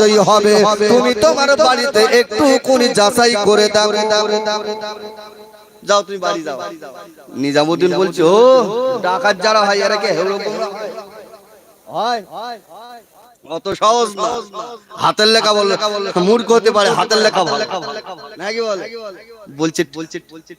অবশ্যই হবে। তুমি তোমার বাড়িতে একটু কোন যাচাই করে দাও। যাও তুমি বাড়ি যাও। নিজামুদ্দিন বলছে ও ডাকাত যারা হয় এরা কে? এরকম হয়। অত সহজ না। হাতের লেখা বলল মূর্খ হতে পারে হাতের লেখা ভালো নাকি বল? বলছে বলছে বলছে।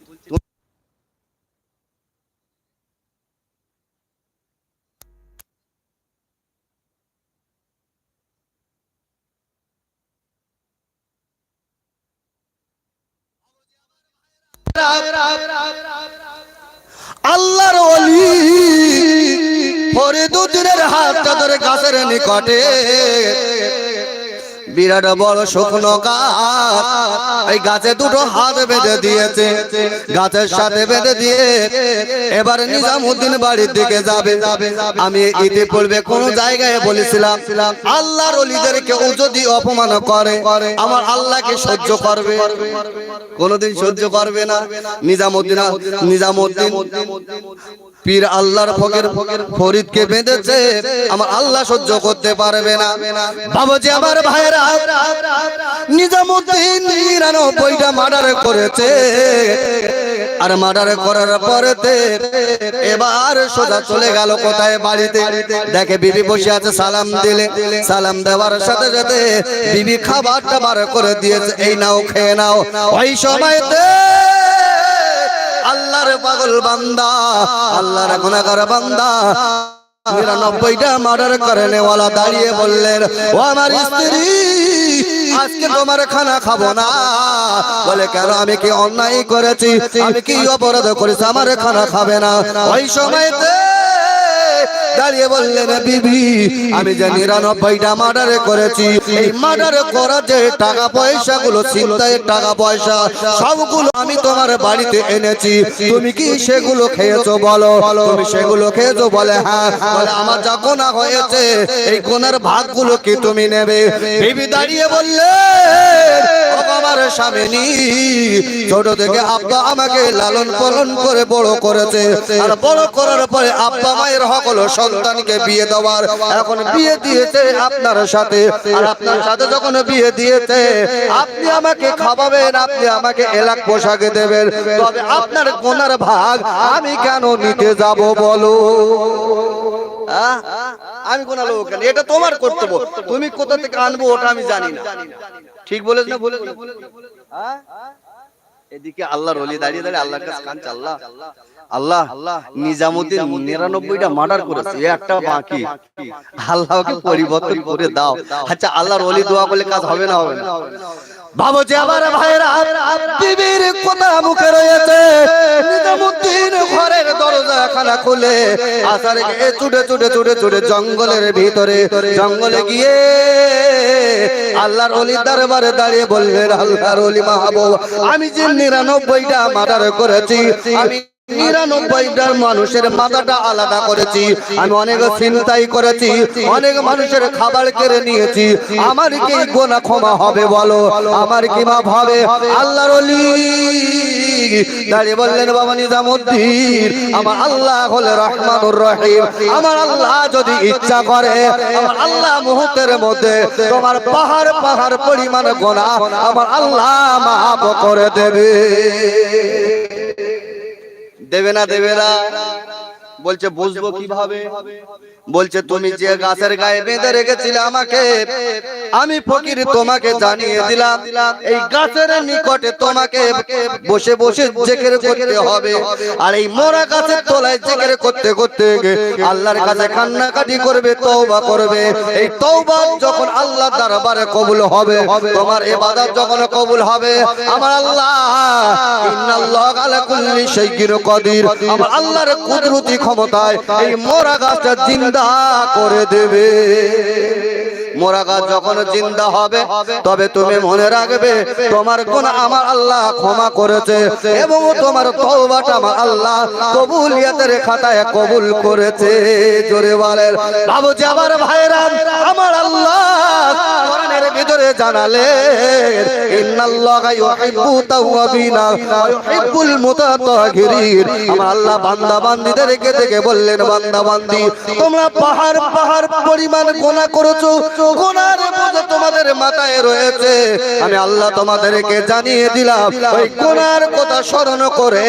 আল্লাহর অলি ফরিদুদ্দিনের হাতটা ধরে গাছের নিকটে। বিরাট বড় শুকনো গাছ। এই গাছে দুটো হাত বেঁধে দিয়েছে। গাছের সাথে বেঁধে দিয়ে এবার নিজামুদ্দিন বাড়ির দিকে যাবে। আমি ইতিপূর্বে কোন জায়গায় বলেছিলাম, আল্লাহর অলিদেরকে কেউ যদি অপমান করে, আমার আল্লাহকে সহ্য করবে। কোনোদিন সহ্য করবে না। নিজামুদ্দিন নিজামুদ্দিন পীর আল্লাহর ফকের ফরিদকে বেঁধেছে। আমার আল্লাহ সহ্য করতে পারবে না। বাবাজি আমার ভাইরা নিজামুদ্দিন নিরানব্বইটা মার্ডার করেছে। আর মার্ডার করার পরেতে এবার সোজা চলে গেল কোথায়? বাড়িতে। দেখে বিবি বসে আছে, সালাম দিলে। সালাম দেওয়ার সাথে সাথে বিবি খাবার টাবার করে দিয়েছে। এই নাও, খেয়ে নাও। ওই সময়তে আল্লাহর পাগল বান্দা, আল্লাহর গুনাহগার বান্দা। নিরানব্বইটা মার্ডার করে নেওয়ালা দাঁড়িয়ে বললেন, ও আমার স্ত্রী, আজকে তোমার খানা খাব না। বলে, কেন? আমি কি অন্যায় করেছি? আমি কি অপরাধ করেছি? আমার খানা খাবে না। ওই সময়তে দাঁড়িয়ে বললেন বিবি, আমি যে নিরানব্বইটা মার্ডারে করেছি, এই মার্ডার করা যে টাকা পয়সা গুলো টাকা পয়সা, সবগুলো আমি তোমার বাড়িতে এনেছি। তুমি কি সেগুলো খেয়েছো বলো? তুমি সেগুলো খেয়েছো বলে হ্যাঁ বলে, আমার যা গোনা হয়েছে, এই গোনার ভাগগুলো কি তুমি নেবে? বিবি দাঁড়িয়ে বললে আমার স্বামী, ছোট থেকে আব্বা আমাকে লালন পালন করে বড় করেছে। আর বড় করার পরে আব্বা মায়ের হক হলো সন্তানকে বিয়ে দেওয়ার এখন বিয়ে দিয়েছে আপনার সাথে। আর আপনার সাথে যখন বিয়ে দিয়েছে আপনি আমাকে খাওয়াবেন আপনি আমাকে এলাক পোশাকে দেবেন। তবে আপনার কোনার ভাগ আমি কেন নিতে যাব বলো? আমি কোন লোক এটা তোমার কর্তব্য। তুমি কোথা থেকে আনব ওটা আমি জানি না। ঠিক বলেছ না বলে এদিকে আল্লাহর অলি দাঁড়িয়ে দাঁড়িয়ে আল্লাহর কাছে কান আল্লাহ। আল্লাহ নিজামুদ্দিন নিরানব্বইটা মার্ডার করেছে একটা বাকি। আল্লাহকে পরিবর্তন করে দাও। আচ্ছা আল্লাহর অলি দোয়া করলে কাজ হবে না হবে না? ভাবো যে আমার ভাইরা বিবির কথা মুখে রয়েছে। নিজামুদ্দিন ঘরের দরজা খানা খুলে আসার গিয়ে ছুটে ছুটে ছুটে ছুটে জঙ্গলের ভিতরে জঙ্গলে গিয়ে আল্লাহর অলি দরবারে দাঁড়িয়ে বলবেন আল্লাহর অলি মাহবুব আমি যে নিরানব্বইটা মার্ডার করেছি আমি নিরানব্বইটার মানুষের মাথাটা আলাদা করেছি। আমি অনেক চিন্তাই করেছি, অনেক মানুষের খাবার কেড়ে নিয়েছি। আমার কি গোনা ক্ষমা হবে বলো? আমার কি মাপ হবে? আল্লাহর দাঁড়িয়ে বললেন, বাবা নিজামুদ্দিন, আমার আল্লাহ হলে রহমানুর রহিম। আমার আল্লাহ যদি ইচ্ছা করে আল্লাহ মুহূর্তের মধ্যে তোমার পাহাড় পাহাড় পরিমাণ গোনা আমার আল্লাহ মাফ করে দেবে। দেবে না দেবে না। বলছে বুঝব কীভাবে? বলছে তুমি যে গাছের গায়ে বেঁধে রেখেছিলে আমাকে আমি ফকির তোমাকে জানিয়ে দিলাম এই গাছের নিকটে তোমাকে বসে বসে জেকের করতে হবে আর এই মোরা গাছের তলায় জেকের করতে করতে আল্লাহর কাছে কান্নাকাটি করবে তওবা করবে। এই তওবা যখন আল্লাহ দরবারে কবুল হবে তোমার ইবাদত যখন কবুল হবে আমার আল্লাহ ইন্নাল্লাহ আলা কুল্লি শাইইন কাদির। আমার আল্লাহর কুদরতি ক্ষমতায় এই মোরা গাছটা জিন্দা করে দেবে। যখন জিন্দা হবে, তবে তুমি মনে রাখবে, তোমার কোন আমার আল্লাহ ক্ষমা করেছে এবং তোমার আমার আল্লাহ কবুলিয়াতের খাতায় কবুল করেছে। জোরে বলেন, বাবুজি, আমার ভাইরা আমার আল্লাহ দেখে বললেন তোমরা পাহাড় পাহাড় তোমাদের মাথায় রয়েছে। আমি আল্লাহ তোমাদেরকে জানিয়ে দিলাম, ওই গোনার কথা স্মরণ করে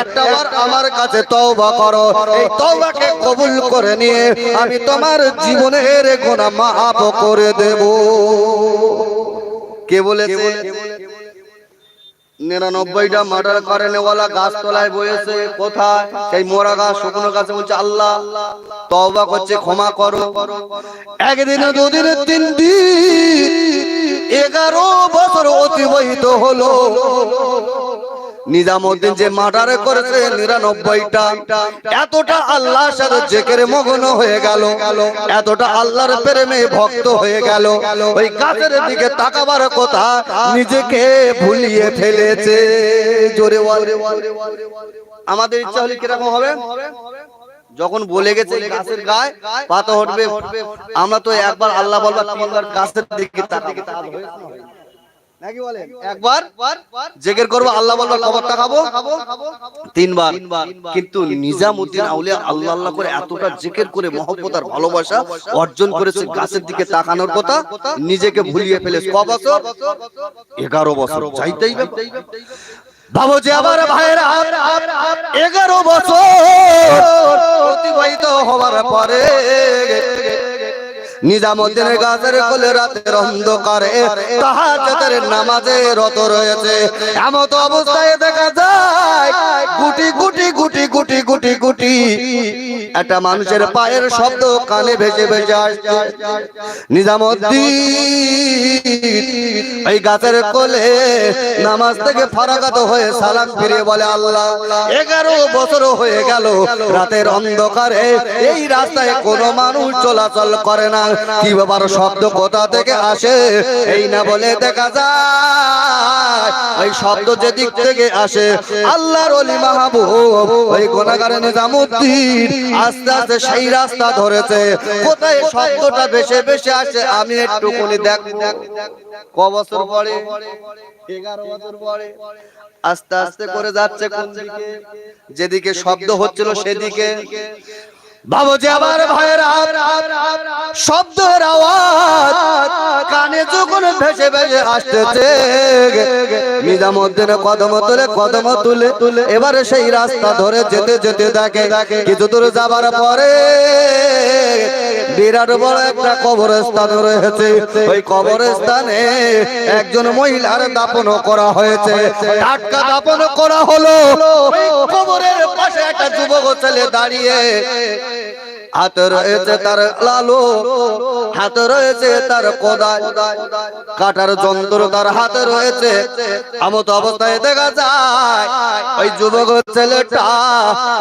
একটাবার আমার কাছে তওবা করো। এই তওবাকে কবুল করে নিয়ে আমি তোমার জীবনের গোনা মাফ করে দেব। কে বলেছে? নিরানব্বইটা মার্ডার করে নেওয়ালা গাছ তলায় বয়েছে কোথায়? সেই মোরা গাছ শুকনো গাছে বলছে আল্লাহ তওবা করছে ক্ষমা করো। একদিনে দুদিনে তিন দিন এগারো বছর অতিবাহিত হলো। নিজামুদ্দিন যে মার্ডার করেছে নিরানব্বইটা এতটা আল্লাহর সাথে জেকেরে মগ্ন হয়ে গেল এতটা আল্লাহর প্রেমে ভক্ত হয়ে গেল। ওই গাছের দিকে তাকাবার কথা নিজেকে ভুলিয়ে ফেলেছে। জোরে আমাদের ইচ্ছা হলে কীরকম হবে? যখন বলে গেছে গাছের গায়ে পাতা উঠবে আমরা তো একবার আল্লাহ বলবা তিনবার গাছের দিকে তাকাবো। নাকি বলেন? একবার জেকের করব আল্লাহ বলব খবরটা খাব তিনবার। কিন্তু নিজামউদ্দিন আউলিয়া আল্লাহ আল্লাহ করে এতটা জেকের করে মহব্বত আর ভালোবাসা অর্জন করেছে গাছের দিকে তাকানোর কথা নিজেকে ভুলিয়ে ফেলেছে ক বছর এগারো বছর চাইতেই বাবু যে আবার ভাইরা এগারো বছর অতিবাহিত হওয়ার পরে নিজামুদ্দিনের গাছের কোলে রাতের অন্ধকারে তাহাজ্জুদের নামাজে রত রয়েছে। এমন তো অবস্থায় দেখা যায় গুটি গুটি গুটি গুটি গুটি গুটি। একটা মানুষের পায়ের শব্দ কানে ভেসে ভেসে আসছে। নিজামুদ্দিন এই গাছের কোলে নামাজ থেকে ফারাগাত হয়ে সালাম ফিরে বলে আল্লাহ এগারো বছর হয়ে গেল রাতের অন্ধকারে এই রাস্তায় কোনো মানুষ চলাচল করে না। কি ব্যাপার শব্দ কোথা থেকে আসে? এই না বলে দেখা যায়, ওই শব্দ যেদিক থেকে আসে। আল্লাহর অলি মাহবুব, ওই গোনাগারে নিজামুদ্দিন আস্তে আস্তে সেই রাস্তা ধরেছে। কোথায় শব্দটা বেশে বেশে আসে, আমি একটুকুনি দেখ ক বছর পরে? এগারো বছর পরে। আস্তে আস্তে করে যাচ্ছে কোন দিকে? যেদিকে শব্দ হচ্ছিল সেদিকে। ভাবো যে ভাইয়েরা শব্দের আওয়াজ, কানে যখন ভেসে ভেসে আসতেছে নিজামুদ্দিন কদম তুলে কদম তুলে তুলে, এবারে সেই রাস্তা ধরে যেতে যেতে দেখে, কিছু দূর যাবার পরে বিরাট বড় একটা কবরস্থান রয়েছে। ওই কবরস্থানে একজন মহিলার দাপন করা হয়েছে। টাটকা দাপন করা হলো। কবরের পাশে একটা যুবক ছেলে দাঁড়িয়ে। হাতে রয়েছে তার লালু, হাতে রয়েছে তার কোদাল। কাটার যন্ত্র তার হাতে রয়েছে। আমত অবস্থায় দেখা যায়, ওই যুবক ছেলেটা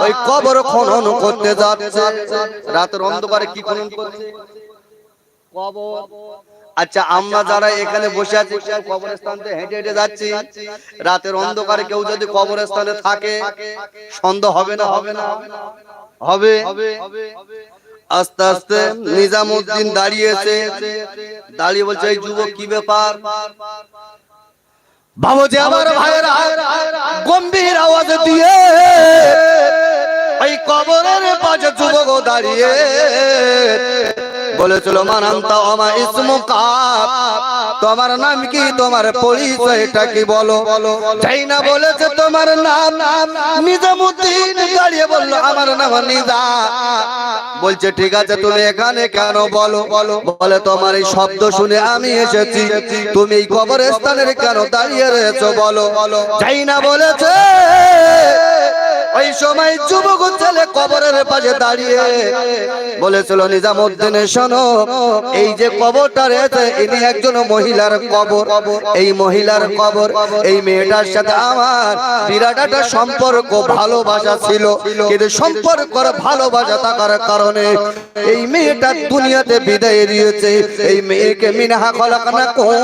ওই কবর খনন করতে যাচ্ছে। রাতের অন্ধকারে কি খনন করছে? কবর। আচ্ছা আমরা যারা এখানে বসে আছি কবরস্থানে হেঁটে হেঁটে যাচ্ছি। রাতের অন্ধকারে কেউ যদি কবরস্থানে থাকে, সন্দেহ হবে না হবে না। হবে। আস্তে আস্তে নিজামুদ্দিন দাঁড়িয়েছে দাঁড়িয়ে বলছে এই যুবক কি ব্যাপার? ভাবো যে আমার ভাইয়েরা গম্ভীর আওয়াজ দিয়ে এই কবরের পাশে যুবক দাঁড়িয়ে বলেছিল মানান্তা আমা ইসমুকা তোমার নাম কি? তোমার পরিচয়টা কি বলো? তাই না বলেছে, তোমার নাম নিজামুদ্দিন দাঁড়িয়ে বলল, আমার নাম নিজা। বলছে, ঠিক আছে, তুমি এখানে কেন বলো? বলো বলে তোমার এই শব্দ শুনে আমি এসেছি। তুমি এই কবরস্থানের কেন দাঁড়িয়ে রয়েছো? বলো। বলো না বলেছে ওই সময় যুবক ছেলে কবরের পাশে দাঁড়িয়ে বলেছিল নিজামুদ্দিনের শোনো, এই যে কবরটা রয়েছে, ইনি একজন মহিলার কবর। এই মহিলার কবর, এই মেয়েটার সাথে আমার বিরাট সম্পর্ক, ভালোবাসা ছিল। কিন্তু সম্পর্কর ভালোবাসা থাকার কারণে এই মেয়েটা দুনিয়াতে বিদায় দিয়েছে। এই মেয়েকে মিনহা খলাকানা কম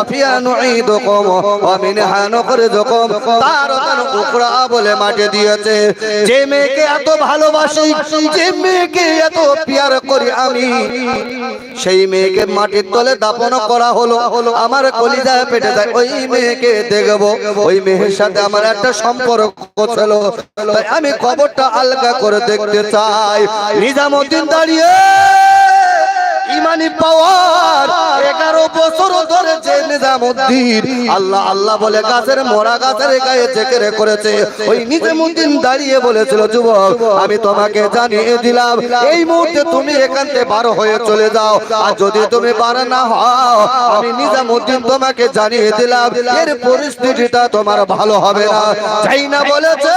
অফিয়া নুঈদুকুম ওয়া মিনহা নুখরিজুকুম তারাতান উখরা বলে মাঠে দিয়ে এসেছে যে মেয়েকে এত ভালোবাসি, যে মেয়েকে এত পিয়ার করি আমি, সেই মেয়েকে মাটির তলে দাপন করা হলো। আমার কলিজায় পেটে যায়, ওই মেয়েকে দেখব। ওই মেয়ের সাথে আমার একটা সম্পর্ক ছিল। আমি খবরটা আলগা করে দেখতে চাই। নিজামুদ্দিন দাঁড়িয়ে ইমানি পাওয়ার এগারো বছর নিজামুদ্দিন। আল্লাহ আল্লাহ বলে, গাছের মরা গাছের গায়ে করেছে। ওই নিজামুদ্দিন দাঁড়িয়ে বলেছিল, যুবক, আমি তোমাকে জানিয়ে দিলাম, এই মুহূর্তে তুমি এখান থেকে বারো হয়ে চলে যাও। আর যদি তুমি বার না হও, আমি নিজামুদ্দিন তোমাকে জানিয়ে দিলাম। এর পরিস্থিতিটা তোমার ভালো হবে না। চাই না বলেছে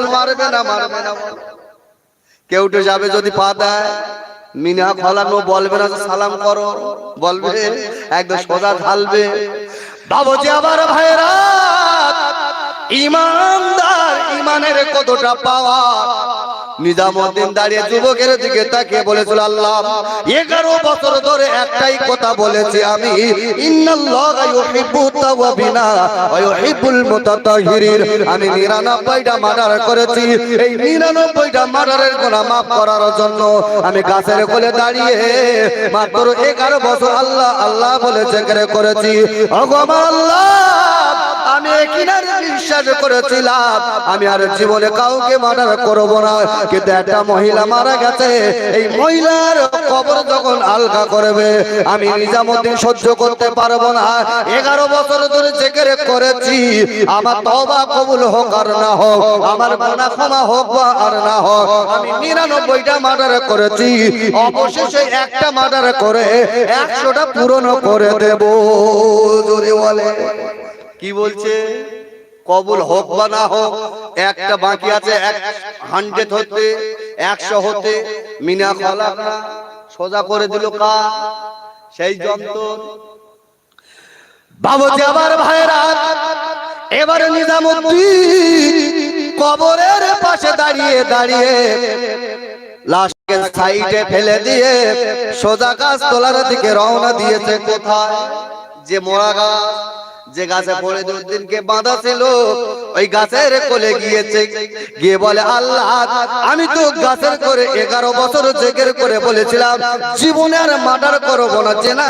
মারবে না মারবে না। কেউ উঠে যাবে যদি পা দেয়। মিনা ফলানো বলবে না সালাম করো। বলবে, একদম সোজা ঢালবে। বাবুজি আবার ভাইরা, ইমানদার, ইমানের কতটা পাওয়া নিজামুদ্দিন দাঁড়িয়ে যুবকের দিকে বলেছিল, আল্লাহ, এগারো বছর ধরে একটাই কথা বলেছি আমি আমি 99টা মার্ডার করেছি। এই 99টা মার্ডারের গুনাহ maaf করার জন্য আমি গাছের কোলে দাঁড়িয়ে মাত্র 11 বছর আল্লাহ আল্লাহ বলে জেকরে করেছি। আল্লাহ আমি কিনার বিশ্বাস করেছিলাম। আমি আর জীবনে কাউকে মার্ডার করব না। কিন্তু একটা মহিলা মারা গেছে। এই মহিলার কবর যখন আলগা করবে আমি নিজামুদ্দিন সহ্য করতে পারব না। এগারো বছর ধরে জেকেরে করেছি। আমার তবা কবুল হোক আর না হোক আমার গুনাহ ক্ষমা হোক বা আর না হোক আমি নিরানব্বইটা মার্ডার করেছি। অবশেষে একটা মার্ডার করে একশোটা পূরণ করে দেব। জোরে বলে। কি বলছে? কবুল হোক বা না হোক একটা বাকি আছে এক হান্ড্রেড হতে একশো হতে মিনা খলা সোজা করে দিল কা সেই যন্ত্র। বাবুজি আবার ভাইরা এবারে নিজামুদ্দিন কবরের পাশে দাঁড়িয়ে দাঁড়িয়ে লাশকে সাইডে ফেলে দিয়ে সোজা গাছ তোলার দিকে রওনা দিয়েছে কোথায়? যে মোরা গাছ যে গাছে পড়ে দুদিনকে বাঁধা ছিল ওই গাছের কোলে গিয়েছে। গিয়ে বলে আল্লাহ আমি তো গাছের করে এগারো বছর জেগের করে বলেছিলাম জীবনে আর মার্ডার করব না জেনা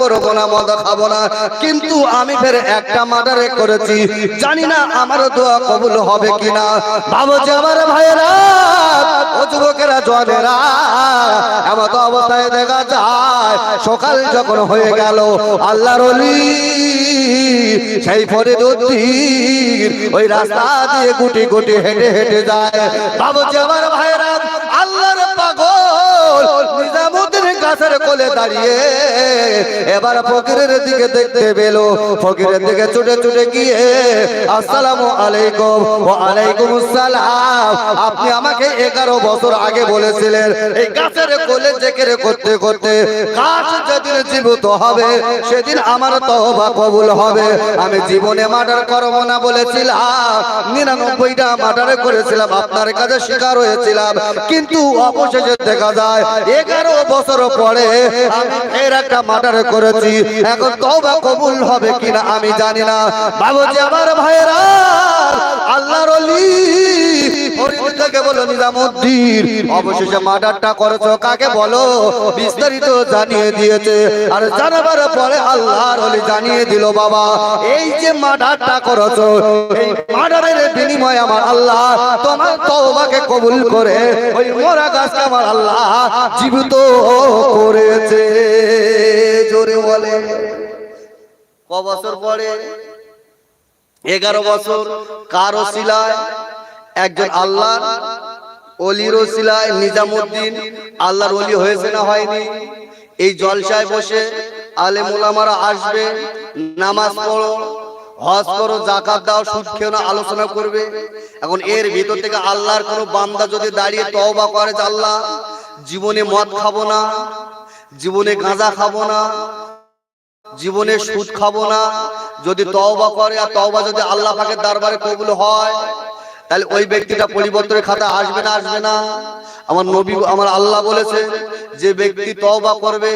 করব না মদ খাব না। কিন্তু আমি ফের একটা মার্ডারে করেছি। জানি না আমার দোয়া কবুল হবে কিনা। বাবুজি আমার ভাইয়েরা ও যুবকেরা জনেরা এমন তো অবস্থায় দেখা যায় সকাল যখন হয়ে গেল আল্লাহর অলি সেই ফরিদুদ্দিন ওই রাস্তা দিয়ে গুটি গুটি হেঁটে হেঁটে যায়। বাবুজি আমার ভাইরা আল্লাহর নিজামুদ্দিন গাছের কোলে দাঁড়িয়ে এবার ফকিরের দিকে দেখতে পেল। ফকিরের দিকে ছুটে ছুটে গিয়ে, আসসালামু আলাইকুম ও আলাইকুম আসসালাম। আপনি আমাকে এগারো বছর আগে বলেছিলেন, এই গাছের কোলে জেকেরে করতে করতে গাছ যেদিন জীবিত হবে, সেদিন আমার তওবা কবুল হবে। আমি জীবনে মার্ডার করব না বলেছিলাম, নিরানব্বইটা মার্ডার করেছিলাম, আপনার কাছে শিকার হয়েছিলাম। কিন্তু অবশেষে দেখা যায়, এগারো বছর পরে আমি ফের একটা মার্ডার করেছি। এখন তওবা কবুল হবে কিনা আমি জানি না। বাবুজি, আমার ভাইরা আল্লাহর অলি কাকে বলো? বিস্তারিত জানিয়ে দিয়েছে। আর পরে জানিয়ে বাবা আল্লাহ তোমার কবুল করে ওই মোরা গাছকে আমার আল্লাহ জীবিত করেছে। জোরে বলে। ক বছর পরে? এগারো বছর। কারও শিলায় একজন আল্লাহ অলির শিলায় নিজামুদ্দিন আল্লাহর অলি হয়েছে না হয়নি। এই জলসায় বসে আলে মোলামারা আসবে নামাজ পড়ো হজ করো জাকাত দাও সুদ খেও না আলোচনা করবে। এখন এর ভিতর থেকে আল্লাহর কোন বান্দা যদি দাঁড়িয়ে তওবা করে যে আল্লাহ জীবনে মদ খাব না জীবনে গাঁজা খাব না জীবনে সুদ খাব না যদি তওবা করে আর তওবা যদি আল্লাহ পাকের দরবারে কবুল হয় তাহলে ওই ব্যক্তিটা পরিবর্তনের খাতা আসবে না আসবে না। আমার নবী, আমার আল্লাহ বলেছে যে ব্যক্তি তওবা করবে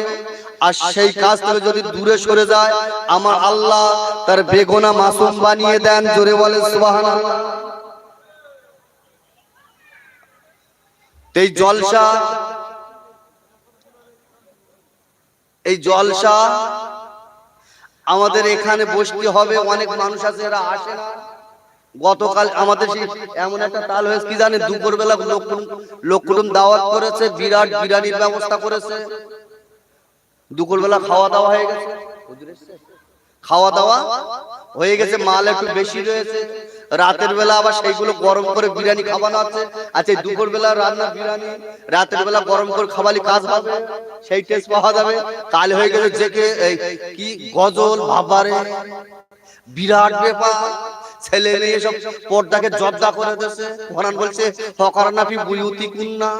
আর সেই কাজ থেকে যদি দূরে সরে যায়, আমার আল্লাহ তার বেগুনা মাসুম বানিয়ে দেন, জোরে বলে সুবহানাল্লাহ। এই জলসা এই জলসা আমাদের এখানে বসতে হবে, অনেক মানুষ আছে, এরা আসে না। গতকাল আমাদের সেই এমন একটা তাল হয়েছে, কি জানে দুপুর বেলা লোক লোক দাওয়াত করেছে, বিরাট বিরিয়ানির ব্যবস্থা করেছে। দুপুর বেলা খাওয়া দাওয়া হয়ে গেছে। খাওয়া দাওয়া হয়ে গেছে, মাল একটু বেশি রয়েছে। রাতের বেলা আবার সেইগুলো গরম করে বিরিয়ানি খাওয়ানো আছে। আচ্ছা দুপুর বেলা রান্না বিরিয়ানি, রাতের বেলা গরম করে খাওয়ালি কাজ হবে? সেই টেস্ট পাওয়া যাবে। কাল হয়ে গেছে যে কি গজল, ভাবারে। বিরাট ব্যাপার। ছেলে মেয়ে সব পর্দাকে জব্দা করে দিয়েছে। কোরআন বলছে, ফকরানাফি বুয়ুতি কুন্না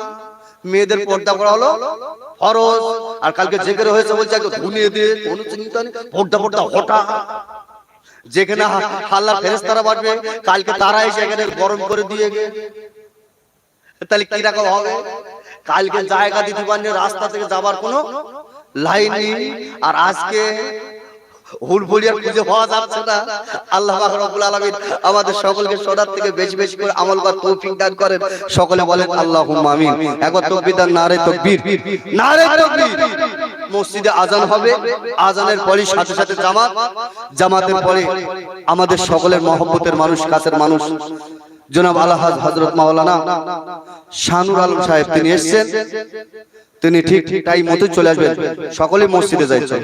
মেয়েদের পর্দা করা হলো ফরজ। আর কালকে জেকের হয়েছে বলছে একটু ধুনিয়ে দিয়ে কোনো চিন্তা নেই। পর্দা পর্দা হঠাৎ যেখানে হাল্লা ফেরেস্তারা বাড়বে কালকে তারা এসে এখানে গরম করে দিয়ে গে তাহলে কি রকম হবে? কালকে জায়গা দিতে পারেন রাস্তা থেকে যাবার কোনো লাইন নেই। আর আজকে হুলফুলিয়ার খুঁজে পাওয়া যাচ্ছে না আল্লাহ পাক রব্বুল আলামিন আমাদের সকলকে শোনার থেকে বেশি বেশি করে আমল করার তৌফিক দান করেন সকলে বলেন আল্লাহুম্মা আমিন একবার তাকবীর নারে তাকবীর নারে তাকবীর মসজিদে আজান হবে আজানের পরে সাথে সাথে জামাত জামাতের পরে আমাদের সকলের মহব্বতের মানুষ কাছের মানুষ জনাব আলহাজ হযরত মাওলানা শানুর আলম সাহেব তিনি এসেছেন তিনি ঠিক ঠিক টাইম মতো চলে আসবেন সকলে মসজিদে যাইছেন